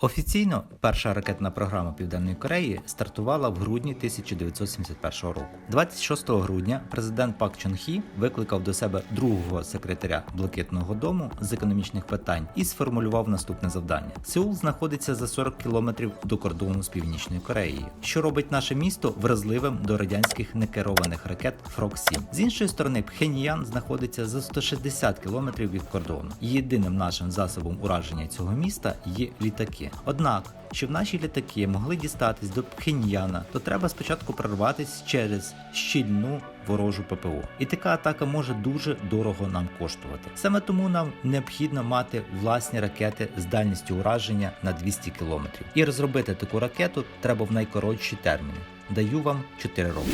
Офіційно перша ракетна програма Південної Кореї стартувала в грудні 1971 року. 26 грудня президент Пак Чон Хі викликав до себе другого секретаря Блакитного дому з економічних питань і сформулював наступне завдання: Сеул знаходиться за 40 кілометрів до кордону з Північною Кореєю, що робить наше місто вразливим до радянських некерованих ракет Фрок 7 З іншої сторони, Пхеньян знаходиться за 160 кілометрів від кордону. Єдиним нашим засобом ураження цього міста є літаки. Однак, щоб наші літаки могли дістатись до Пхеньяна, то треба спочатку прорватися через щільну ворожу ППО. І така атака може дуже дорого нам коштувати. Саме тому нам необхідно мати власні ракети з дальністю ураження на 200 км. І розробити таку ракету треба в найкоротші терміни. Даю вам 4 роки.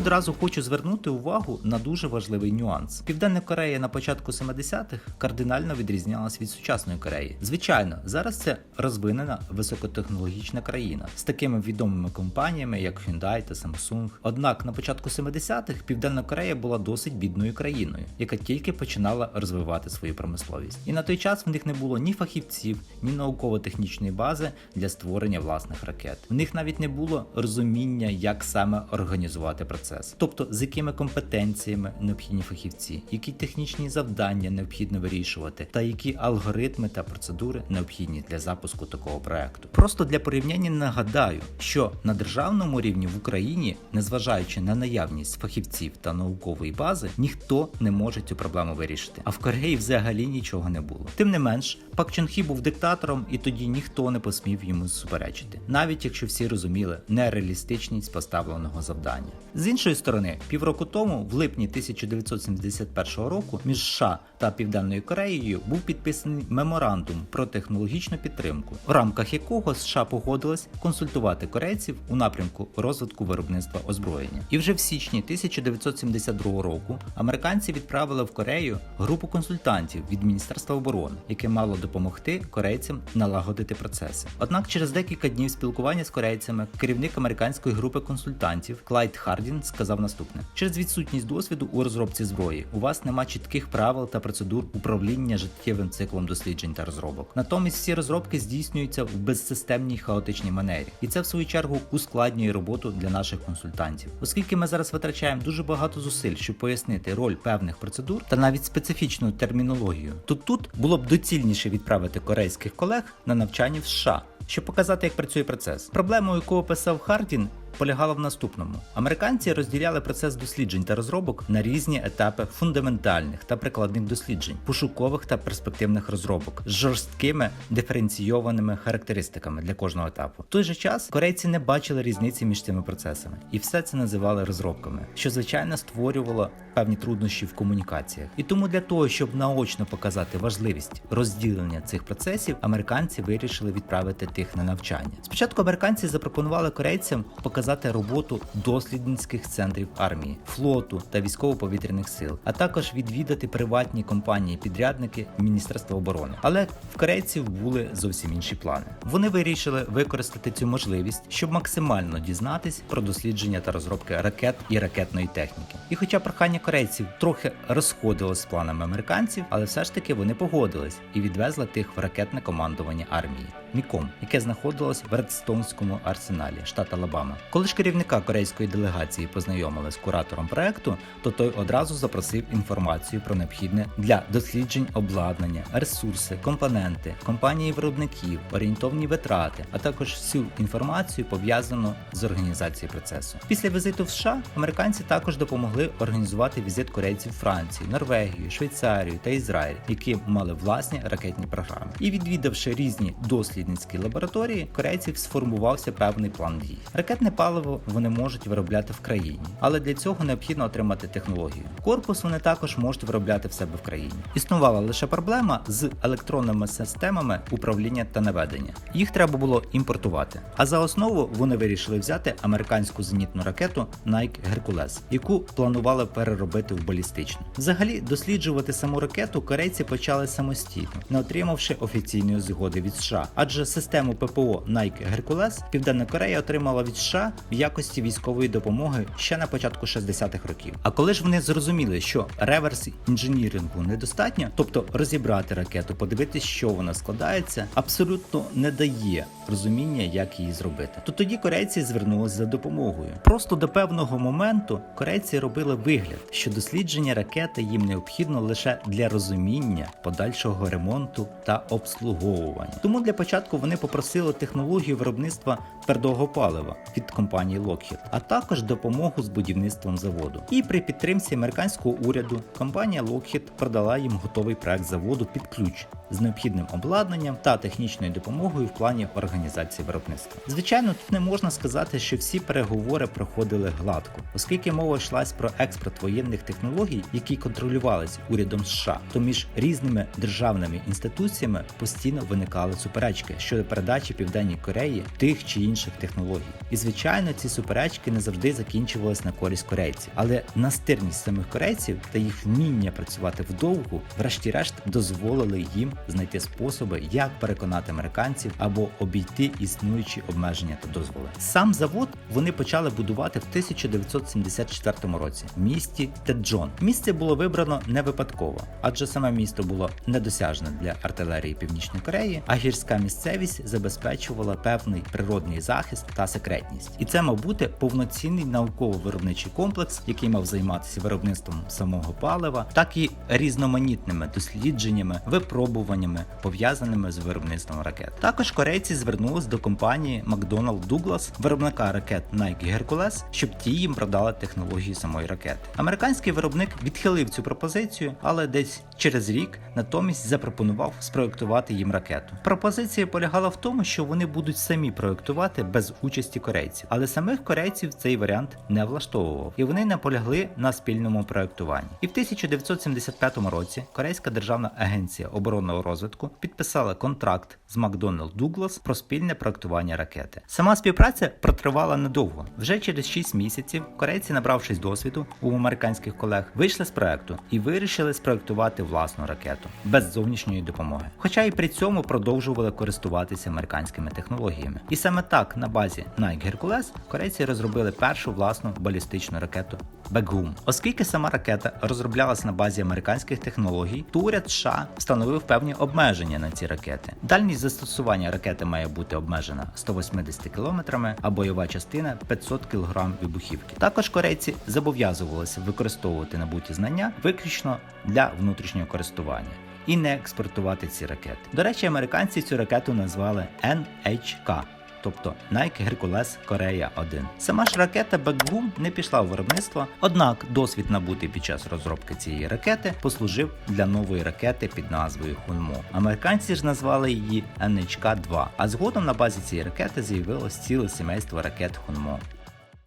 Одразу хочу звернути увагу на дуже важливий нюанс. Південна Корея на початку 70-х кардинально відрізнялась від сучасної Кореї. Звичайно, зараз це розвинена високотехнологічна країна з такими відомими компаніями, як Hyundai та Samsung. Однак на початку 70-х Південна Корея була досить бідною країною, яка тільки починала розвивати свою промисловість. І на той час в них не було ні фахівців, ні науково-технічної бази для створення власних ракет. В них навіть не було розуміння, як саме організувати процес, тобто з якими компетенціями необхідні фахівці, які технічні завдання необхідно вирішувати, та які алгоритми та процедури необхідні для запуску такого проекту. Просто для порівняння нагадаю, що на державному рівні в Україні, незважаючи на наявність фахівців та наукової бази, ніхто не може цю проблему вирішити. А в Кореї взагалі нічого не було. Тим не менш, Пак Чон Хі був диктатором, і тоді ніхто не посмів йому суперечити, навіть якщо всі розуміли нереалістичність поставленого завдання. З іншої сторони, півроку тому, в липні 1971 року, між США та Південною Кореєю був підписаний меморандум про технологічну підтримку, в рамках якого США погодилась консультувати корейців у напрямку розвитку виробництва озброєння. І вже в січні 1972 року американці відправили в Корею групу консультантів від Міністерства оборони, яке мало допомогти корейцям налагодити процеси. Однак через декілька днів спілкування з корейцями керівник американської групи консультантів Клайд Хардін сказав наступне: через відсутність досвіду у розробці зброї у вас нема чітких правил та процедур управління життєвим циклом досліджень та розробок. Натомість всі розробки здійснюються в безсистемній хаотичній манері, і це в свою чергу ускладнює роботу для наших консультантів, оскільки ми зараз витрачаємо дуже багато зусиль, щоб пояснити роль певних процедур та навіть специфічну термінологію. То тут було б доцільніше відправити корейських колег на навчання в США. Щоб показати, як працює процес. Проблему, яку описав Хардін, полягала в наступному: американці розділяли процес досліджень та розробок на різні етапи фундаментальних та прикладних досліджень, пошукових та перспективних розробок з жорсткими диференційованими характеристиками для кожного етапу. В той же час корейці не бачили різниці між цими процесами, і все це називали розробками, що звичайно створювало певні труднощі в комунікаціях. І тому для того, щоб наочно показати важливість розділення цих процесів, американці вирішили відправити тих на навчання. Спочатку американці запропонували корейцям показати роботу дослідницьких центрів армії, флоту та військово-повітряних сил, а також відвідати приватні компанії-підрядники Міністерства оборони. Але в корейців були зовсім інші плани. Вони вирішили використати цю можливість, щоб максимально дізнатись про дослідження та розробки ракет і ракетної техніки. І хоча прохання корейців трохи розходилось з планами американців, але все ж таки вони погодились і відвезли тих в ракетне командування армії. Міком, яке знаходилось в Редстонському арсеналі, штат Алабама. Коли ж керівника корейської делегації познайомили з куратором проекту, то той одразу запросив інформацію про необхідне для досліджень обладнання, ресурси, компоненти, компанії виробників, орієнтовні витрати, а також всю інформацію пов'язану з організацією процесу. Після візиту в США американці також допомогли організувати візит корейців в Францію, Норвегію, Швейцарію та Ізраїль, які мали власні ракетні програми. І відвідавши різні дослідницькі лабораторії, корейців сформувався певний план дій. Ракетне паливо вони можуть виробляти в країні, але для цього необхідно отримати технологію. Корпус вони також можуть виробляти в себе в країні. Існувала лише проблема з електронними системами управління та наведення. Їх треба було імпортувати. А за основу вони вирішили взяти американську зенітну ракету Nike Hercules, яку планували переробити в балістичну. Взагалі, досліджувати саму ракету корейці почали самостійно, не отримавши офіційної згоди від США, адже систему ППО Nike Hercules Південна Корея отримала від США в якості військової допомоги ще на початку 60-х років. А коли ж вони зрозуміли, що реверс інженірингу недостатньо, тобто розібрати ракету, подивитися, що вона складається, абсолютно не дає розуміння, як її зробити. То тоді корейці звернулися за допомогою. Просто до певного моменту корейці робили вигляд, що дослідження ракети їм необхідно лише для розуміння подальшого ремонту та обслуговування. Тому для початку вони попросили технологію виробництва твердого палива від компанії Lockheed, а також допомогу з будівництвом заводу. І при підтримці американського уряду компанія Lockheed продала їм готовий проект заводу під ключ з необхідним обладнанням та технічною допомогою в плані організації виробництва. Звичайно, тут не можна сказати, що всі переговори проходили гладко, оскільки мова йшлась про експорт воєнних технологій, які контролювалися урядом США, то між різними державними інституціями постійно виникали суперечки щодо передачі Південній Кореї тих чи інших технологій. І звичайно, ці суперечки не завжди закінчувались на користь корейців, але настирність самих корейців та їх вміння працювати вдовгу, врешті-решт, дозволили їм знайти способи, як переконати американців або обійти існуючі обмеження та дозволи. Сам завод вони почали будувати в 1974 році в місті Теджон. Місце було вибрано не випадково, адже саме місто було недосяжне для артилерії Північної Кореї, а гірська місцевість забезпечувала певний природний захист та секретність. І це мав бути повноцінний науково-виробничий комплекс, який мав займатися виробництвом самого палива, так і різноманітними дослідженнями, випробуваннями, пов'язаними з виробництвом ракет. Також корейці звернулись до компанії McDonnell Douglas, виробника ракет Nike Hercules, щоб ті їм продали технології самої ракети. Американський виробник відхилив цю пропозицію, але десь через рік натомість запропонував спроектувати їм ракету. Пропозиція полягала в тому, що вони будуть самі проектувати без участі корейців, але самих корейців цей варіант не влаштовував, і вони наполягли на спільному проектуванні. І в 1975 році Корейська державна агенція оборонного розвитку підписала контракт з McDonnell Douglas про спільне проектування ракети. Сама співпраця протривала недовго. Вже через 6 місяців корейці, набравшись досвіду у американських колег, вийшли з проекту і вирішили спроектувати власну ракету без зовнішньої допомоги. Хоча і при цьому продовжували користуватися американськими технологіями. І саме так на базі Nike Hercules корейці розробили першу власну балістичну ракету Бекгум. Оскільки сама ракета розроблялась на базі американських технологій, то уряд США встановив певні обмеження на ці ракети. Дальність застосування ракети має бути обмежена 180 км, а бойова частина 500 кг вибухівки. Також корейці зобов'язувалися використовувати набуті знання виключно для внутрішнього користування. І не експортувати ці ракети. До речі, американці цю ракету назвали NHK, тобто Nike Hercules Korea 1. Сама ж ракета Backboom не пішла у виробництво, однак досвід набутий під час розробки цієї ракети послужив для нової ракети під назвою Хунмо. Американці ж назвали її NHK 2, а згодом на базі цієї ракети з'явилось ціле сімейство ракет Hunmo.